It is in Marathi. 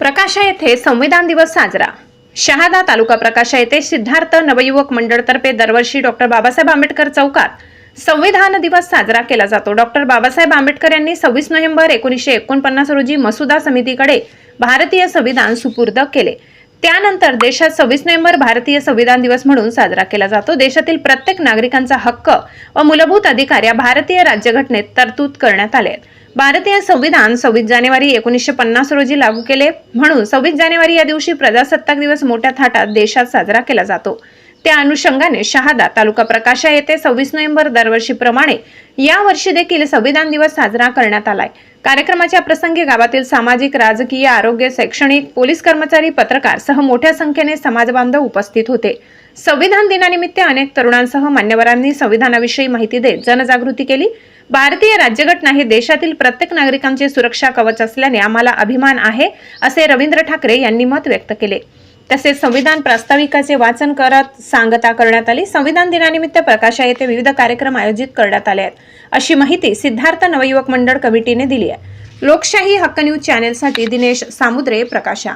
प्रकाशा येथे संविधान दिवस साजरा. शहादा तालुका प्रकाशा येथे सिद्धार्थ नवयुवक मंडळतर्फे दरवर्षी डॉक्टर बाबासाहेब आंबेडकर चौकात संविधान दिवस साजरा केला जातो. डॉक्टर बाबासाहेब आंबेडकर यांनी सव्वीस नोव्हेंबर एकोणीसशे एकोणपन्नास रोजी मसुदा समितीकडे भारतीय संविधान सुपूर्द केले. त्यानंतर देशात सव्वीस नोव्हेंबर भारतीय संविधान दिवस म्हणून साजरा केला जातो. देशातील प्रत्येक नागरिकांचा हक्क व मूलभूत अधिकार या भारतीय राज्यघटनेत तरतूद करण्यात आले आहेत. भारतीय संविधान सव्वीस जानेवारी एकोणीसशे पन्नास रोजी लागू केले म्हणून सव्वीस जानेवारी या दिवशी प्रजासत्ताक दिवस मोठ्या थाटात देशात साजरा केला जातो. त्या अनुषंगाने शहादा तालुका प्रकाशा येथे सव्वीस नोव्हेंबर दरवर्षीप्रमाणे या वर्षी देखील संविधान दिवस साजरा करण्यात आलाय. कार्यक्रमाच्या प्रसंगी गावातील सामाजिक राजकीय आरोग्य शैक्षणिक पोलीस कर्मचारी पत्रकार सह मोठ्या संख्येने समाजबांधव उपस्थित होते. संविधान दिनानिमित्त अनेक तरुणांसह मान्यवरांनी संविधानाविषयी माहिती देत जनजागृती केली. भारतीय राज्यघटना ही देशातील प्रत्येक नागरिकांचे सुरक्षा कवच असल्याने आम्हाला अभिमान आहे असे रवींद्र ठाकरे यांनी मत व्यक्त केले. तसेच संविधान प्रास्ताविकाचे वाचन करत सांगता करण्यात आली. संविधान दिनानिमित्त प्रकाशा येथे विविध कार्यक्रम आयोजित करण्यात आले आहेत. अशी माहिती सिद्धार्थ नवयुवक मंडळ कमिटीने दिली आहे. लोकशाही हक्क न्यूज चॅनेलसाठी दिनेश सामुद्रे प्रकाशा.